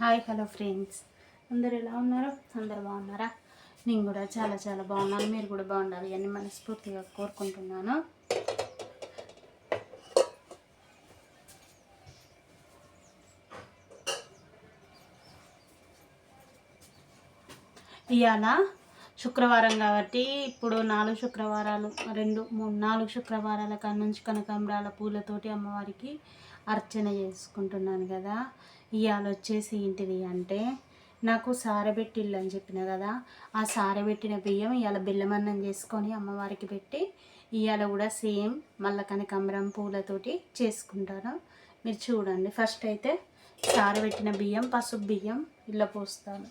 Hi hello friends. అందరు ఎలా ఉన్నారు? అందరు బాగున్నారా? నేను కూడా చాలా చాలా బాగున్నాను. మీరు కూడా బాగుండాలి అని మనస్ఫూర్తిగా కోరుకుంటున్నాను. ఇవాళ శుక్రవారం కాబట్టి ఇప్పుడు నాలుగు శుక్రవారాలు రెండు మూడు నాలుగు శుక్రవారాల కాడ నుంచి కనకాంబరాల పూలతోటి అమ్మవారికి అర్చన చేసుకుంటున్నాను కదా. ఇవాళ వచ్చేసి ఏంటిది అంటే నాకు సారబెట్టిల్లు అని చెప్పిన కదా ఆ సారబెట్టిన బియ్యం ఇవాళ బెల్లమన్నం చేసుకొని అమ్మవారికి పెట్టి ఇవాళ కూడా సేమ్ మళ్ళా కనకాంబరం పూలతోటి చేసుకుంటాను. మీరు చూడండి ఫస్ట్ అయితే సారబెట్టిన బియ్యం పసుపు బియ్యం ఇలా పోస్తాను.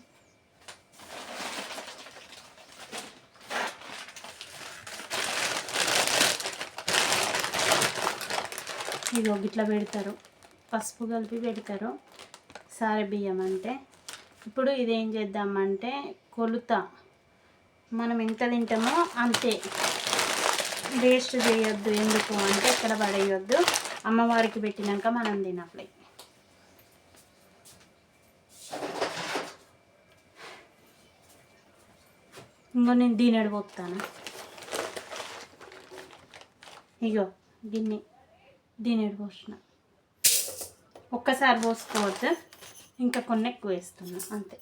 ఇదిగో గిట్లా పెడతారు. పసుపు కలిపి పెడతారు. సారె బియ్యం అంటే. ఇప్పుడు ఇదేం చేద్దామంటే కొలుత. మనం ఎంత తింటామో అంతే. వేస్ట్ చేయొద్దు. ఎందుకు అంటే ఎక్కడ పడేయొద్దు. అమ్మవారికి పెట్టినాక మనం తినాలి ఇంకో నేను దీని పోతాను ఇగో గిన్నె. దీనికి పోసిన. ఒక్కసారి పోసుకోవద్దు. ఇంకా కొన్ని ఎక్కువ వేస్తున్నా అంతే.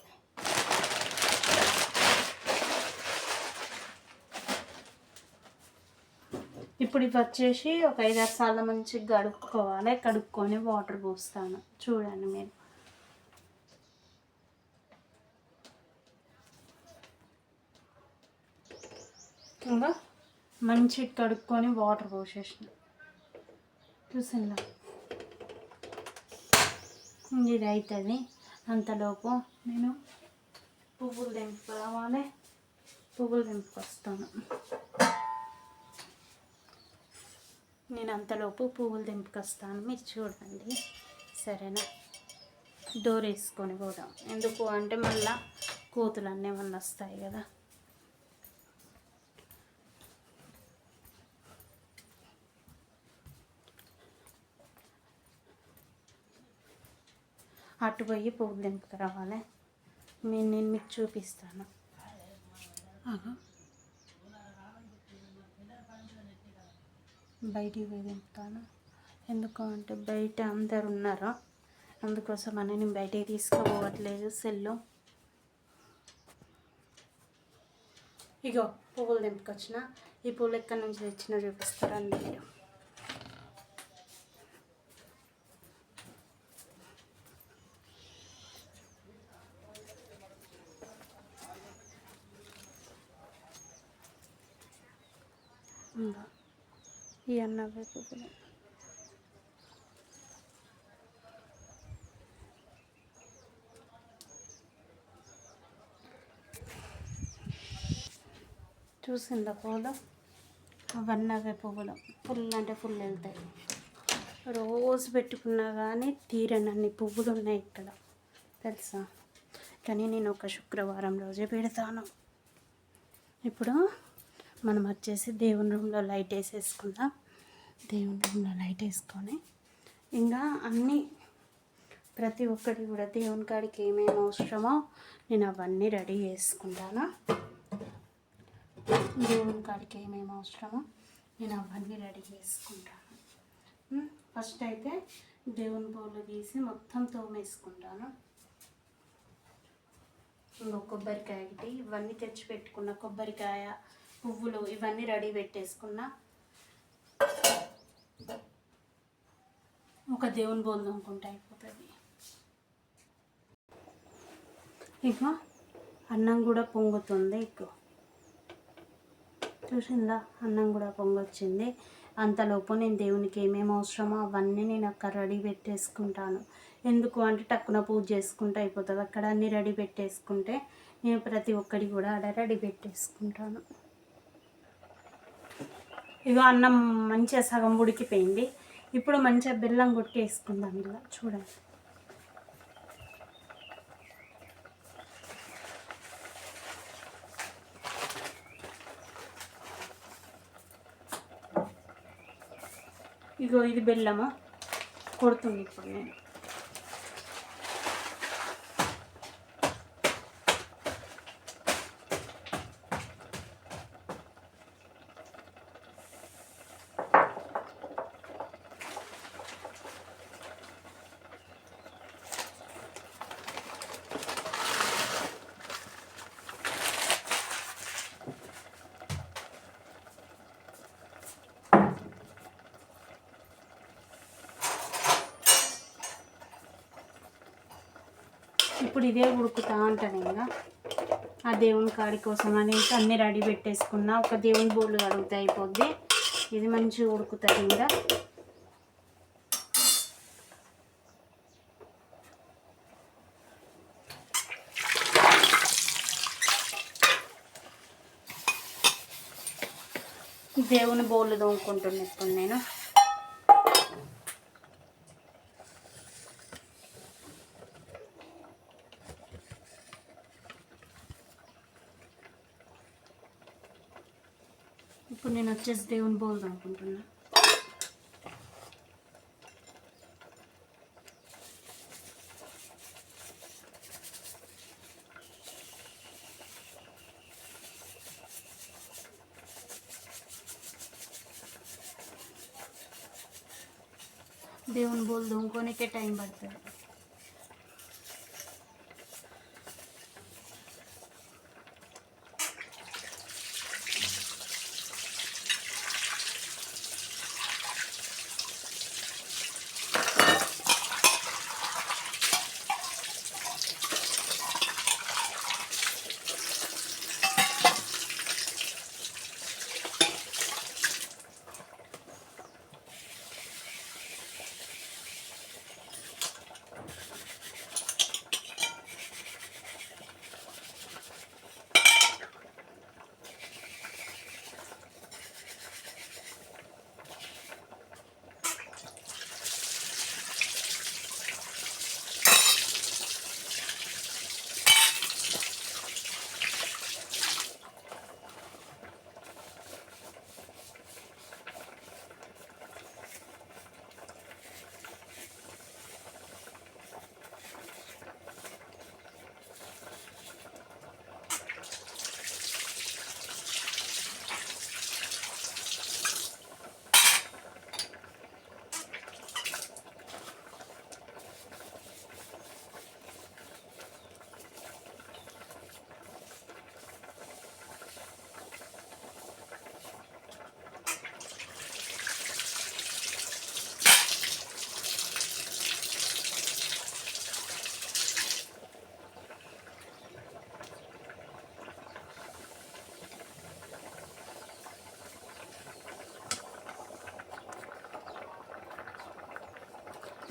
ఇప్పుడు ఇవి వచ్చేసి ఒక ఐదారు సార్లు మంచిగా కడుక్కోవాలి. కడుక్కొని వాటర్ పోస్తాను. చూడండి మీరు. ఇంకా మంచిగా కడుక్కొని వాటర్ పోసేసిన. చూసిందా ఇది అవుతుంది అంతలోపు నేను పువ్వులు తెంపుకోవాలి పువ్వులు తెంపుకొస్తాను నేను అంతలోపు పువ్వులు తెంపుకొస్తాను మీరు చూడండి. సరేనా? డోర్ వేసుకొని పోదాం. ఎందుకు అంటే మళ్ళీ కోతులు అన్నీ ఏమన్నా వస్తాయి కదా. అటు పోయి పువ్వులు దింపుకురావాలి నేను నేను మీకు చూపిస్తాను. ఆగు. బయటికి పోయి దింపుతాను ఎందుకు అంటే బయట అందరు ఉన్నారు? అందుకోసం అని నేను బయటికి తీసుకుపోవట్లేదు సెల్లు. ఇగో పువ్వులు దింపుకొచ్చిన ఈ పువ్వులు ఎక్కడి నుంచి తెచ్చినా చూపిస్తారండి మీరు ఇంకా ఈ అన్నవే పువ్వులు చూసిందా పువ్వులు అవన్నీ అవే పువ్వులు. ఫుల్ అంటే ఫుల్ వెళ్తాయి. రోజు పెట్టుకున్నా కానీ తీరనన్ని పువ్వులు ఉన్నాయి ఇక్కడ. తెలుసా? కానీ నేను ఒక శుక్రవారం రోజే పెడతాను. ఇప్పుడు మనం వచ్చేసి దేవుని రూమ్లో లైట్ వేసేసుకుందాం. దేవుని రూమ్లో లైట్ వేసుకొని ఇంకా అన్నీ ప్రతి ఒక్కటి కూడా దేవుని కాడికి ఏమేమి అవసరమో నేను అవన్నీ రెడీ చేసుకుంటాను. దేవుని కాడికి ఏమేమి అవసరమో నేను అవన్నీ రెడీ చేసుకుంటాను. ఫస్ట్ అయితే దేవుని బౌల్ తీసి మొత్తం తోమేసుకుంటాను. ఇంకో కొబ్బరికాయ ఒకటి ఇవన్నీ తెచ్చి పెట్టుకున్న కొబ్బరికాయ పువ్వులు ఇవన్నీ రెడీ పెట్టేసుకున్నా. ఒక దేవుని బోల్ అనుకుంటా అయిపోతుంది. ఇక అన్నం కూడా పొంగుతుంది ఇక చూసిందా? అన్నం కూడా పొంగొచ్చింది. అంతలోపు నేను దేవునికి ఏమేమి అవసరమో అవన్నీ నేను అక్కడ రెడీ పెట్టేసుకుంటాను. ఎందుకు అంటే టక్కున పూజ చేసుకుంటే అయిపోతుంది. అక్కడ అన్నీ రెడీ పెట్టేసుకుంటే నేను ప్రతి ఒక్కటి కూడా ఆడ రెడీ పెట్టేసుకుంటాను. ఇగో అన్నం మంచిగా సగం ఉడికిపోయింది. ఇప్పుడు మంచిగా బెల్లం కొట్టేసుకుందాం ఇలా చూడండి. ఇగో ఇది బెల్లము? కొడుతుంది ఇప్పుడు నేను ఇప్పుడు ఇదే ఉడుకుతా ఉంటాను ఇంకా. ఆ దేవుని కాడి కోసం అనేసి అన్నీ రెడీ పెట్టేసుకున్నా. ఒక దేవుని బోళ్ళు కడుగుతా అయిపోద్ది. ఇది మంచిగా ఉడుకుతుంది ఇంకా. దేవుని బోళ్ళు తోముకుంటున్నా ఇప్పుడు నేను. ఇప్పుడు నేను వచ్చేసి దేవుని బోల్ అనుకుంటున్నా దేవుని బోల్ దొంగకోనికే టైం పడుతుంది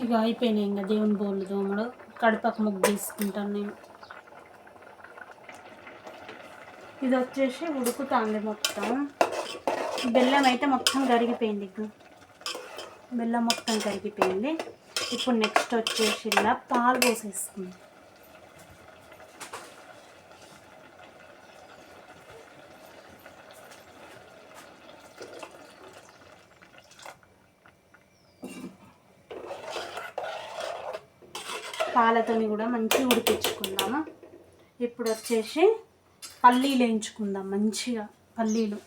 ఇక అయిపోయినాయి ఇంకా దేవుని బోళ్ళు దోమలు. కడపకు ముగ్గు తీసుకుంటాను నేను. ఇది వచ్చేసి ఉడుకుతుంది మొత్తం. బెల్లం అయితే మొత్తం కరిగిపోయింది ఇక. బెల్లం మొత్తం కరిగిపోయింది. ఇప్పుడు నెక్స్ట్ వచ్చేసి ఇలా పాలు పోసేస్తుంది పాలతోని కూడా మంచిగా ఉడికించుకుందాము? ఇప్పుడు వచ్చేసి పల్లీలు వేయించుకుందాం మంచిగా పల్లీలు.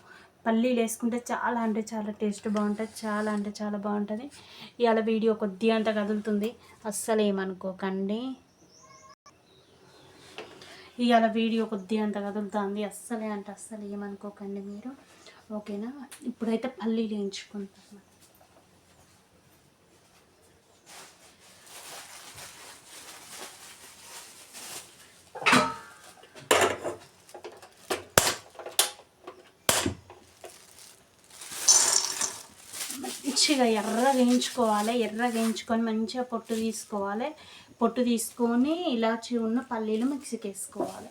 పల్లీలు వేసుకుంటే చాలా అంటే చాలా టేస్ట్ బాగుంటుంది చాలా అంటే చాలా బాగుంటుంది. ఇవాళ వీడియో కొద్దిగా అంత కదులుతుంది అస్సలు ఏమనుకోకండి. ఇవాళ వీడియో కొద్దిగా అంత కదులుతుంది అస్సలే అంటే అస్సలు ఏమనుకోకండి మీరు. ఓకేనా? ఇప్పుడైతే పల్లీలు వేయించుకుంటాం. మంచిగా ఎర్ర వేయించుకోవాలి ఎర్ర వేయించుకొని మంచిగా పొట్టు తీసుకోవాలి. పొట్టు తీసుకొని ఇలాచి ఉన్న పల్లీలు మిక్సీకి వేసుకోవాలి.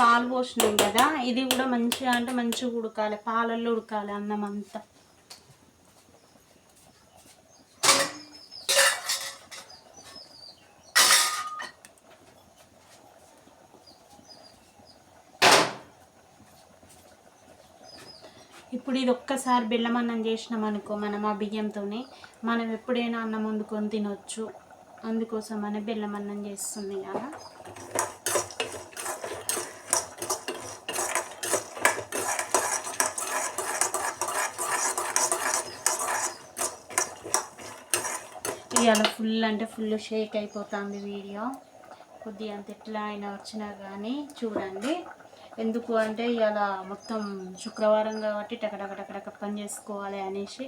పాలు పోసినాం కదా. ఇది కూడా మంచిగా అంటే మంచిగా ఉడకాలి. పాలల్లో ఉడకాలి అన్నం అంతా. ఇప్పుడు ఇది ఒక్కసారి బెల్లం అన్నం చేసినాం అనుకో మనం ఆ బియ్యంతోనే. మనం ఎప్పుడైనా అన్నం వండుకొని తినొచ్చు. అందుకోసం అని బెల్లం అన్నం చేస్తుంది కదా. ఇవాళ ఫుల్ అంటే ఫుల్ షేక్ అయిపోతుంది వీడియో కొద్దిగా అంత ఎట్లా అయినా వచ్చినా కానీ చూడండి. ఎందుకు అంటే ఇవాళ మొత్తం శుక్రవారం కాబట్టి టకటకటకటక పని చేసుకోవాలి అనేసి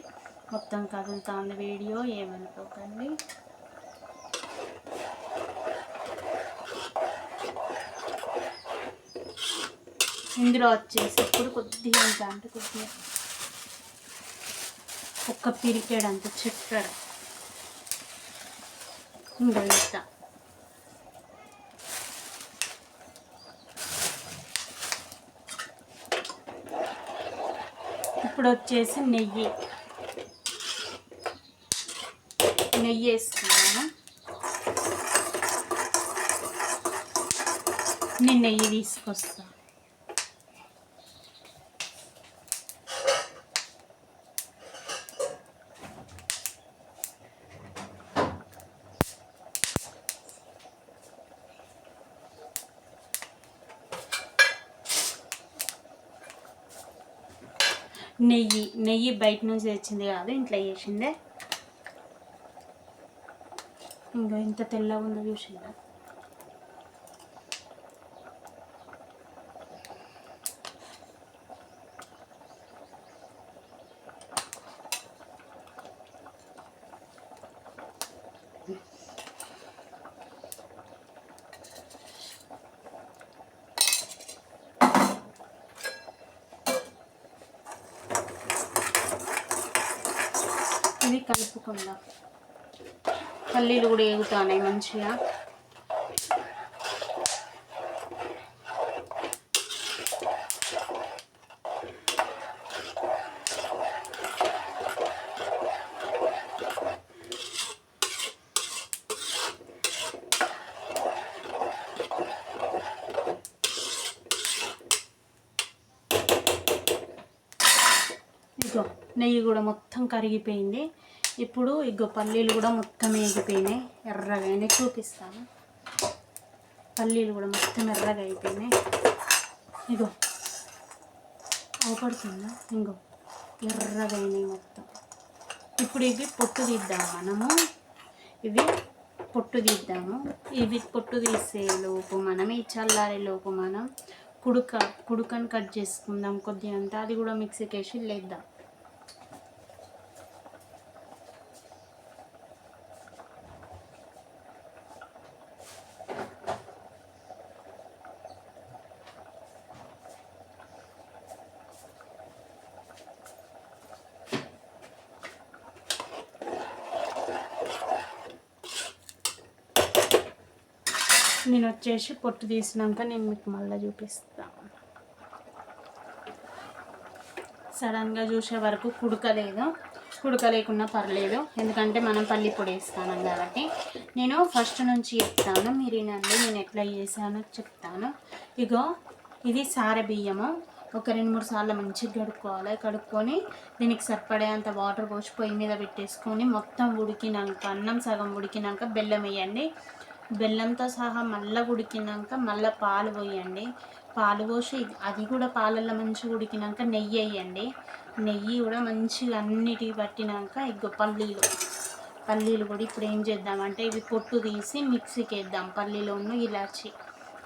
మొత్తం కదులుతుంది వీడియో ఏమనుకోకండి. ఇందులో వచ్చేసి ఇప్పుడు కొద్దిగా అంత అంటే కొద్దిగా ఒక్క పిరికాడు చెక్కడు ఇంకా ఇస్తా ఇప్పుడు వచ్చేసి నెయ్యి. నెయ్యి వేసుకున్నాను నేను నెయ్యి తీసుకొస్తా. నెయ్యి బయట నుంచి తెచ్చింది కాదు ఇంట్లో చేసిందే. ఇంకా ఇంత తెల్లగా ఉందో చూసిందా? ఇది కలుపుకుందాం. పల్లీలు కూడా ఎగుతాయి మంచిగా ఇగో నెయ్యి కూడా మొత్తం కరిగిపోయింది. ఇప్పుడు ఇగో పల్లీలు కూడా మొత్తం వేగిపోయినాయి. ఎర్రగా అయినాయి. చూపిస్తాను. పల్లీలు కూడా మొత్తం ఎర్రగా అయిపోయినాయి. ఇగో. అవపడుతుందా? ఇంకో ఎర్రగా అయినాయి మొత్తం. ఇప్పుడు ఇవి పొట్టు తీద్దాం మనము. ఇవి పొట్టు తీద్దాము. ఇవి పొట్టు తీసే లోపు మనం ఈ చల్లారే లోపు మనం కుడుక కుడుకని కట్ చేసుకుందాం కొద్దిగా అంతా అది కూడా మిక్సీకి వేసి లేద్దాం. చేసి పొట్టు తీసినాక నేను మీకు మళ్ళీ చూపిస్తాను సడన్గా చూసే వరకు కుడకలేదు కుడక లేకున్నా పర్లేదు. ఎందుకంటే మనం పల్లి పొడి వేస్తాను కాబట్టి. నేను ఫస్ట్ నుంచి చెప్తాను. మీరు వినండి. నేను ఎట్లా చేశానో చెప్తాను. ఇగో ఇది సారె బియ్యము. ఒక రెండు మూడు సార్లు మంచిగా కడుక్కోవాలి. కడుక్కొని దీనికి సరిపడేంత వాటర్ పోసి పొయ్యి మీద పెట్టేసుకొని మొత్తం ఉడికినాక అన్నం సగం ఉడికినాక బెల్లం వేయండి. బెల్లంతో సహా మళ్ళీ ఉడికినాక మళ్ళీ పాలు పోయండి. పాలు పోసి అది కూడా పాలల్లో మంచిగా ఉడికినాక నెయ్యి వేయండి. నెయ్యి కూడా మంచిగా అన్నిటికి పట్టినాక ఇగో పల్లీలు. పల్లీలు కూడా ఇప్పుడు ఏం చేద్దామంటే ఇవి పొట్టు తీసి మిక్సీకి వేద్దాం. పల్లీలోను ఇలాచి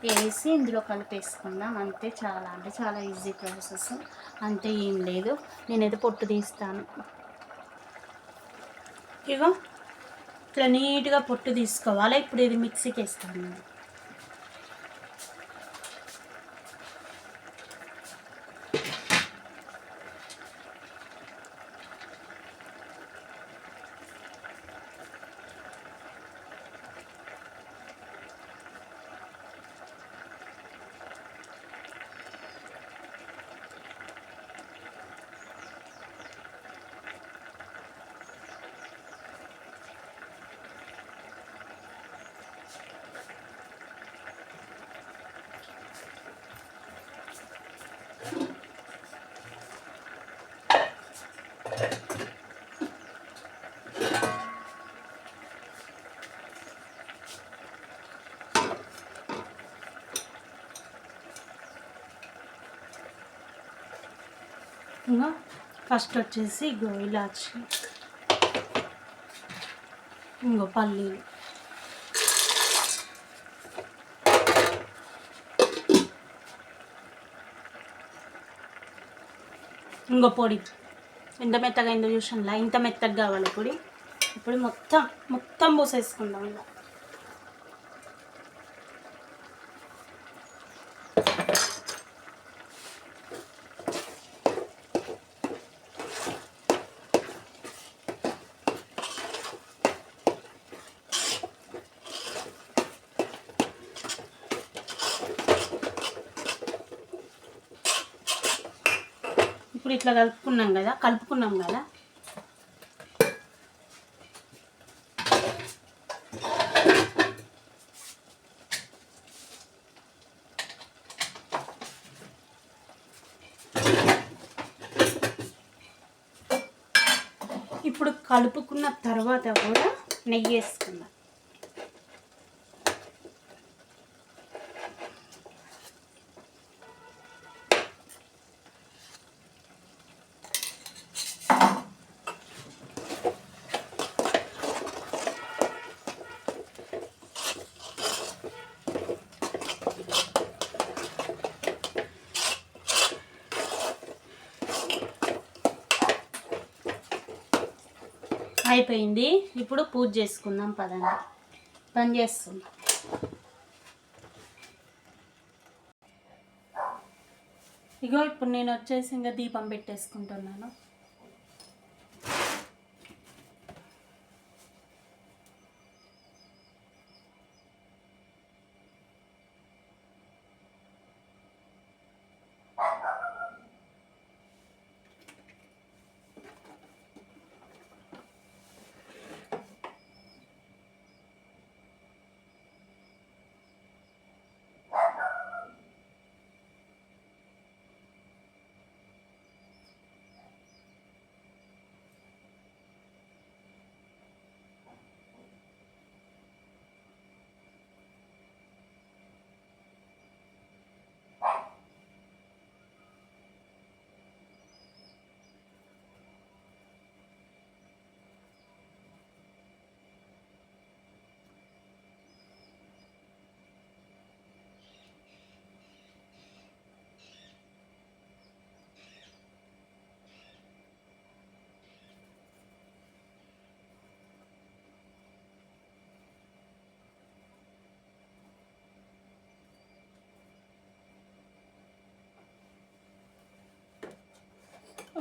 వేసి ఇందులో కలిపేసుకుందాం. అంతే చాలా అంటే చాలా ఈజీ ప్రాసెస్. అంతే ఏం లేదు. నేనైతే పొట్టు తీస్తాను. ఇగో ఇట్లా నీట్గా పొట్టు తీసుకోవాలి. ఇప్పుడు ఇది మిక్సీకి వేస్తాను ఇంకా ఫస్ట్ వచ్చేసి ఇగో ఇలాచి. ఇంకో పల్లీలు. ఇంకో పొడి. ఎంత మెత్తగా అయిందో చూసాను ఇంత మెత్తగా కావాలి పొడి. ఇప్పుడు మొత్తం మొత్తం పోసేసుకుందాం ఇలా ఇప్పుడు ఇట్లా కలుపుకున్నాం కదా కలుపుకున్నాం కదా. ఇప్పుడు కలుపుకున్న తర్వాత కూడా నెయ్యి వేసుకుందాం. అయిపోయింది. ఇప్పుడు పూజ చేసుకుందాం పదండి. పని చేస్తుంది ఇగో ఇప్పుడు నేను వచ్చేసి ఇంకా దీపం పెట్టేసుకుంటున్నాను.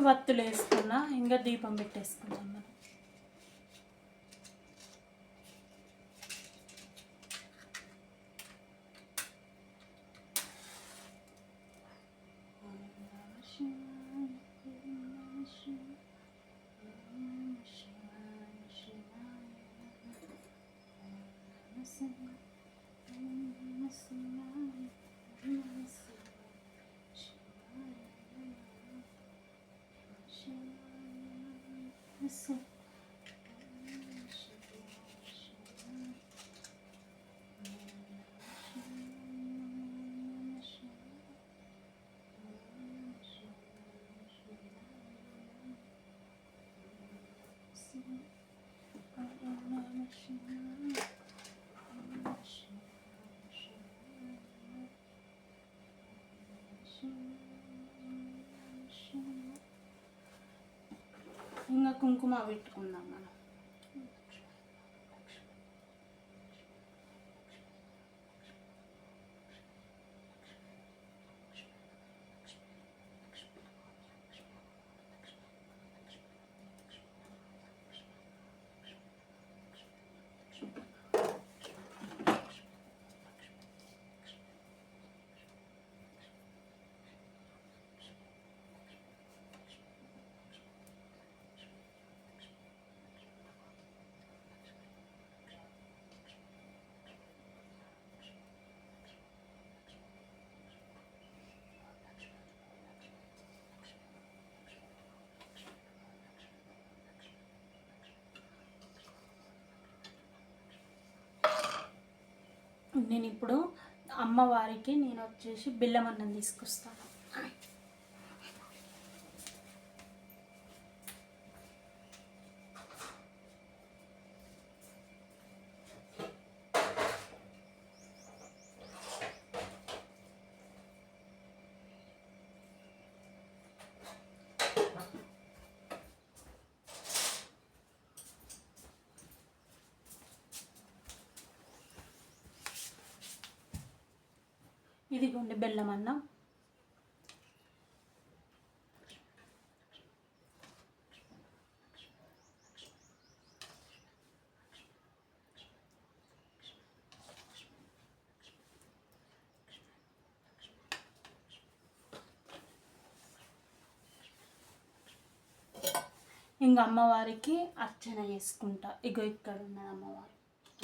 వత్తులు వేసుకున్నా ఇంకా దీపం పెట్టేసుకుందాం మనం ఇంకా కుంకుమ పెట్టుకుందాం మనం నేను ఇప్పుడు అమ్మవారికి నేను వచ్చేసి బిల్లమన్నం తీసుకొస్తాను. ఇదిగోండి బెల్లం అన్నం. ఇంకా అమ్మవారికి అర్చన చేసుకుంటా. ఇగో ఇక్కడ ఉన్నది అమ్మవారు.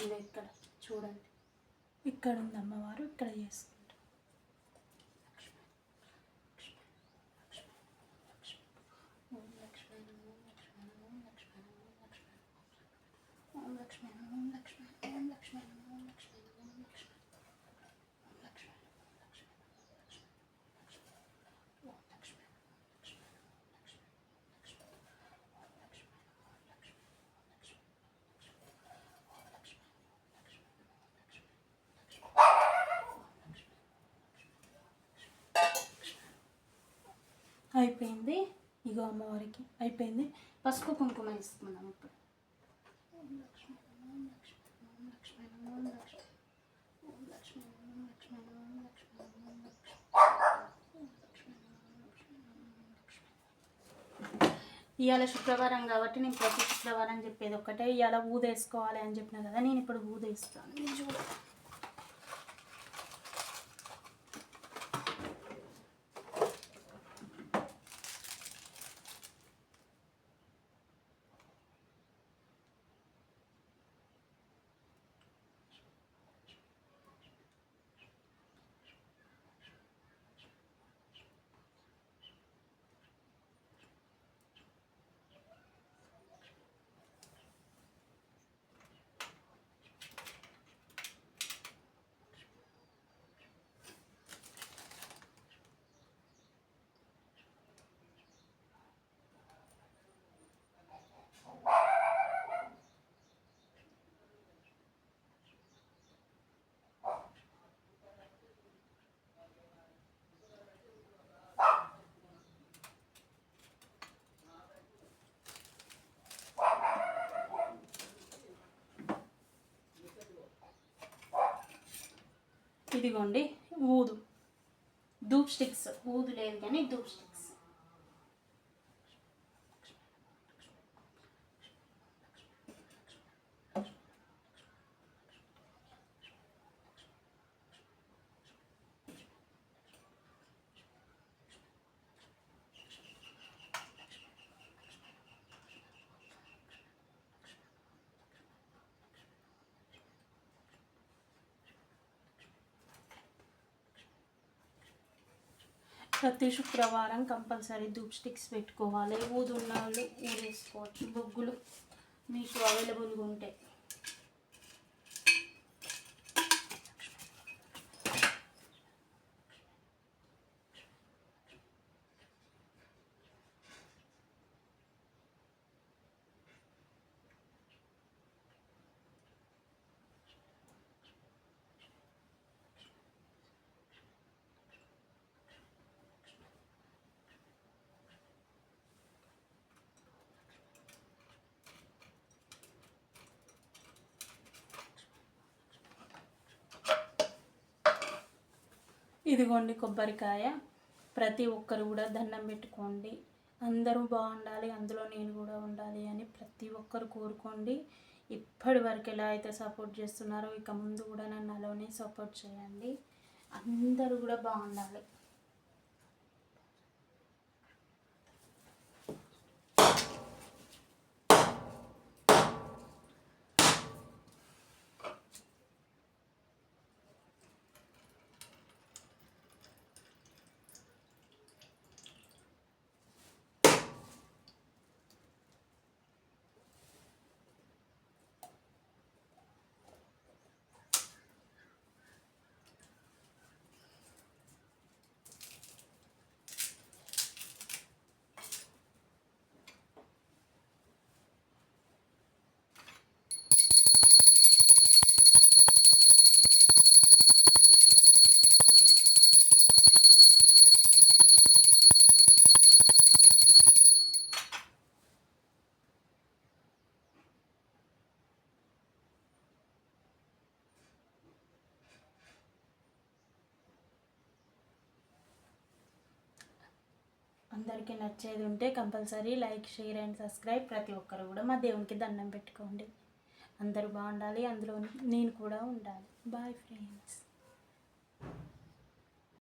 ఇగో ఇక్కడ చూడండి. ఇక్కడ ఉంది అమ్మవారు ఇక్కడ చేసుకుంటా ఓం లక్ష్మణ ఓం లక్ష్మణ ఓం లక్ష్మణ ఓం లక్ష్మణ ఓం ఓం ఓం ఓం ఓం ఓం ఓం అయిపోయింది ఇగో అమ్మవారికి అయిపోయింది పసుపు కుంకుమ ఇస్తున్నాం ఇప్పుడు ఇవాళ శుక్రవారం కాబట్టి నేను ప్రతి శుక్రవారం చెప్పేది ఒక్కటే. ఇవాళ ఊదేసుకోవాలి అని చెప్పిన కదా నేను ఇప్పుడు ఊదేస్తాను. ఇదిగోండి ఊదు. ధూప్ స్టిక్స్. ఊదు లేదు కానీ ధూప్ స్టిక్స్ ప్రతి శుక్రవారం కంపల్సరీ ధూప్ స్టిక్స్ పెట్టుకోవాలి. ఊదున్నాళ్ళు ఊరేసుకోవచ్చు. వాళ్ళు బొగ్గులు మీకు అవైలబుల్గా ఉంటాయి ఇదిగోండి కొబ్బరికాయ. ప్రతి ఒక్కరు కూడా దండం పెట్టుకోండి. అందరూ బాగుండాలి అందులో నేను కూడా ఉండాలి అని ప్రతి ఒక్కరు కోరుకోండి. ఇప్పటి వరకు ఎలా అయితే సపోర్ట్ చేస్తున్నారో ఇక ముందు కూడా నన్ను అలానే సపోర్ట్ చేయండి. అందరూ కూడా బాగుండాలి. అందరికీ నచ్చేది ఉంటే compulsory like share and subscribe. ప్రతి ఒక్కరు కూడా మా దేవునికి దండం పెట్టుకోండి. అందరూ బాగుండాలి. అందులో నేను కూడా ఉండాలి. Bye friends